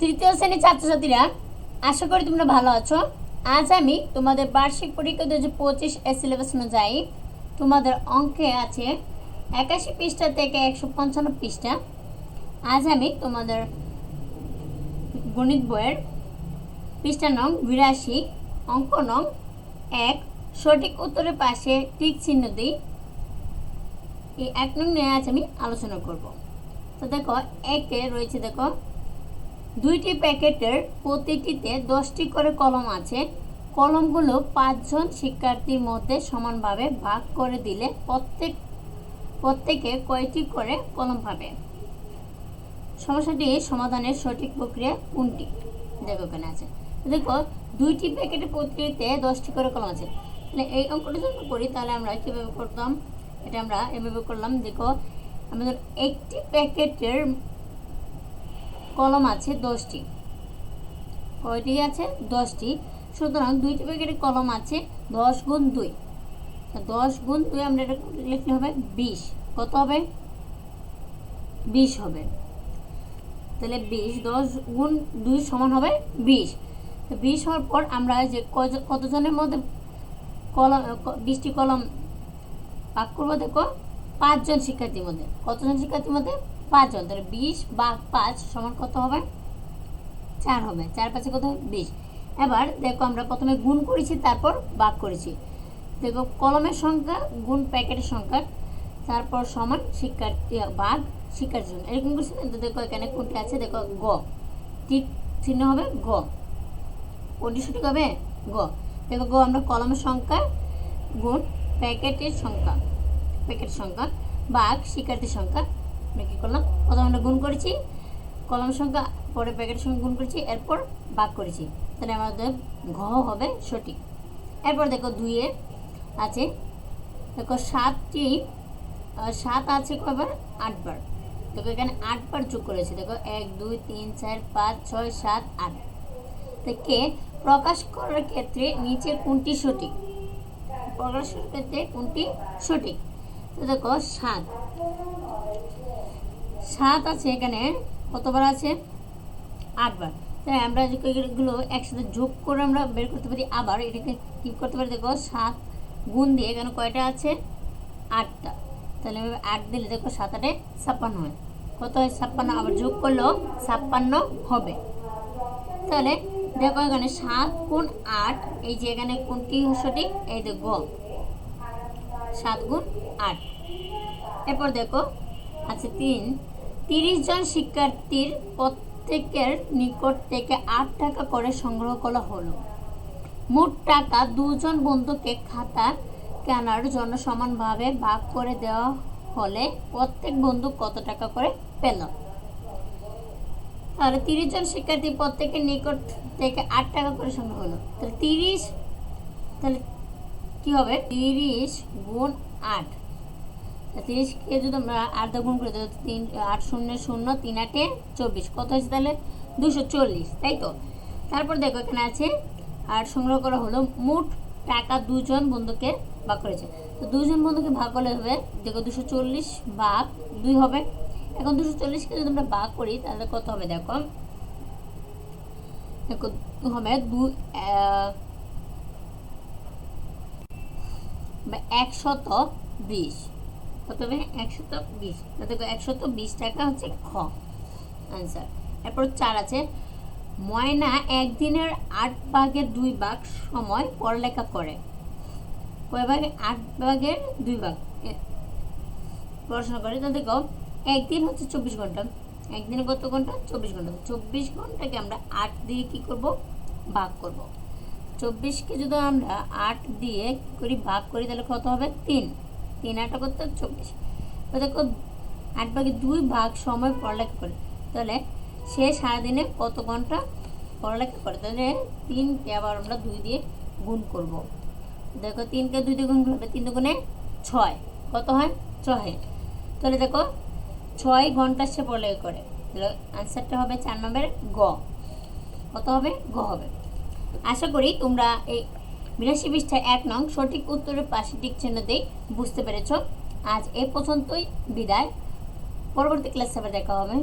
তৃতীয় শ্রেণির ছাত্রছাত্রীরা, আশা করি তোমরা ভালো আছো। আজ আমি তোমাদের বার্ষিক পরীক্ষা দু হাজার পঁচিশ এ সিলেবাস অনুযায়ী তোমাদের অঙ্কে আছে একাশি পৃষ্ঠা থেকে একশো পঞ্চান্ন পৃষ্ঠা। আজ আমি তোমাদের গণিত বইয়ের পৃষ্ঠা নং বিরাশি, অঙ্ক নং এক, সঠিক উত্তরের পাশে টিক চিহ্ন দিই। এই এক নং নিয়ে আজ আমি আলোচনা করব। তো দেখো, একে রয়েছে দেখো দুইটি প্যাকেটের প্রতিটিতে দশটি করে কলম আছে। কলমগুলো পাঁচজন শিক্ষার্থীর মধ্যে সমানভাবে ভাগ করে দিলে প্রত্যেক, প্রত্যেকে কয়টি করে কলম পাবে? সমস্যাটি সমাধানের সঠিক প্রক্রিয়া কোনটি? দেখো এখানে আছে। দেখো, দুইটি প্যাকেটের প্রতিটিতে দশটি করে কলম আছে। তাহলে এই অঙ্কটা যদি করি, তাহলে আমরা কীভাবে করতাম? এটা আমরা এভাবে করলাম। দেখো, আমাদের একটি প্যাকেটের কলম আছে দশটি। কয়টি আছে? দশটি। সুতরাং দুইটি প্যাকেটের কলম আছে দশ গুণ দুই। দশ গুণ দুই আমরা এটা লিখলে হবে বিশ। কত হবে? বিশ হবে। তাহলে বিশ দশ গুণ দুই সমান হবে বিশ। তো বিশ হওয়ার পর আমরা যে কতজনের মধ্যে কলম বিশটি কলম ভাগ করব দেখো? পাঁচজন শিক্ষার্থীর মধ্যে। কতজন শিক্ষার্থীর মধ্যে? পাঁচজন তাহলে বিশ বা পাঁচ সমান কত হবে? চার হবে। চার পাঁচে কত হবে বিশ। এবার দেখো আমরা প্রথমে গুণ করেছি, তারপর ভাগ করেছি। দেখো কলমের সংখ্যা, গুণ প্যাকেটের সংখ্যা, তারপর সমান শিক্ষার্থী ভাগ শিক্ষার্থীর সংখ্যা এরকম করছি না? তো দেখো এখানে কোনটি আছে? দেখো গ। ঠিক চিহ্ন হবে গ। কোনটি সঠিক হবে? গ। দেখো গ, আমরা কলমের সংখ্যা, গুণ প্যাকেটের সংখ্যা প্যাকেট সংখ্যা, ভাগ শিক্ষার্থীর সংখ্যা আমরা কী করলাম। প্রথমে আমরা গুণ করেছি। কলম সংখ্যা পরে প্যাকেটের সঙ্গে গুণ করেছি। এরপর ভাগ করেছি। তাহলে আমাদের ঘ হবে সঠিক। এরপর দেখো দুইয়ে আছে। দেখো সাতটি সাত আছে কবার আটবার। দেখো এখানে আটবার যোগ করেছে। দেখো এক, দুই, তিন, চার, পাঁচ, ছয়, সাত, আট। থেকে প্রকাশ করার ক্ষেত্রে নিচের কোনটি সঠিক? প্রকাশের ক্ষেত্রে কোনটি সঠিক? তো দেখো সাত। সাত আছে এখানে, কতবার আছে? আটবার। তাই আমরা এগুলো একসাথে যোগ করে আমরা বের করতে পারি আবার, এটাকে কী করতে পারি দেখো, সাত গুণ দিয়ে এখানে কয়টা আছে? আটটা। তাহলে আট দিলে দেখো সাত আটে ছাপ্পান্ন হয়। কত হয়? ছাপ্পান্ন। আবার যোগ করলেও ছাপ্পান্ন হবে। তাহলে দেখো এখানে সাত গুণ আট, এই যে এখানে কোনটি সঠিক? এই দেখো সাত গুণ আট। এরপর দেখো, আছে তিন। তিরিশ জন শিক্ষার্থীর প্রত্যেকের নিকট থেকে আট টাকা করে সংগ্রহ করা হলো। মোট টাকা দুজন বন্ধুকে খাতা কেনার জন্য সমানভাবে ভাগ করে দেওয়া হলে প্রত্যেক বন্ধু কত টাকা করে পেল? তাহলে তিরিশ জন শিক্ষার্থী প্রত্যেকের নিকট থেকে আট টাকা করে সংগ্রহ হলো। তাহলে তিরিশ, তাহলে কি হবে? তিরিশ গুণ আট। তিরিশকে যদি আমরা আট দিয়ে গুণ করে দেবো তিন আট শূন্য শূন্য তিন আটে চব্বিশ। কত হয়েছে তাহলে? দুশো চল্লিশ তাই তো? তারপর দেখো এখানে আছে আর সংগ্রহ করা হলো মোট টাকা দুজন বন্ধুকে ভাগ করেছে। তো দুজন বন্ধুকে ভাগ করলে হবে দেখো দুশো চল্লিশ ভাগ দুই হবে। এখন দুশো চল্লিশকে যদি আমরা ভাগ করি তাহলে কত হবে দেখো? দেখো হবে আহ, একশত বিশ। হবে একশত বিশ তো দেখো একশত বিশ টাকা হচ্ছে খ আনসার এরপর চার আছে, ময়না একদিনের আট ভাগের দুই ভাগ সময় পড়ালেখা করে। কয় ভাগে? আট ভাগের দুই ভাগ। পড়াশোনা করে। তো দেখো একদিন হচ্ছে চব্বিশ ঘণ্টা। একদিনে কত ঘণ্টা? চব্বিশ ঘণ্টা। চব্বিশ ঘন্টাকে আমরা আট দিয়ে কি করব? ভাগ করব। চব্বিশকে যদি আমরা আট দিয়ে করি, ভাগ করি, তাহলে কত হবে? তিন। তিন আটটা করতে চব্বিশ। দেখো, আট ভাগে দুই ভাগ সময় পড়ালেখা করে। তাহলে সে সারাদিনে কত ঘণ্টা পড়ালেখা করে? তাহলে তিনকে আবার আমরা দুই দিয়ে গুণ করব। দেখো, তিনকে দুই দিয়ে গুণ করবে তিন দুগুণে ছয়। কত হয়? ছয়। তাহলে দেখো, ছয় ঘণ্টা সে পড়ালেখা করে। তাহলে আনসারটা হবে চার নম্বরের গ। কত হবে? গ হবে। আশা করি তোমরা এই বিরাশি পৃষ্ঠায় এক নং সঠিক উত্তরের পাশে টিক চিহ্ন দিয়ে বুঝতে পেরেছ। আজ এ পর্যন্তই। বিদায়। পরবর্তী ক্লাসে আবার দেখা হবে।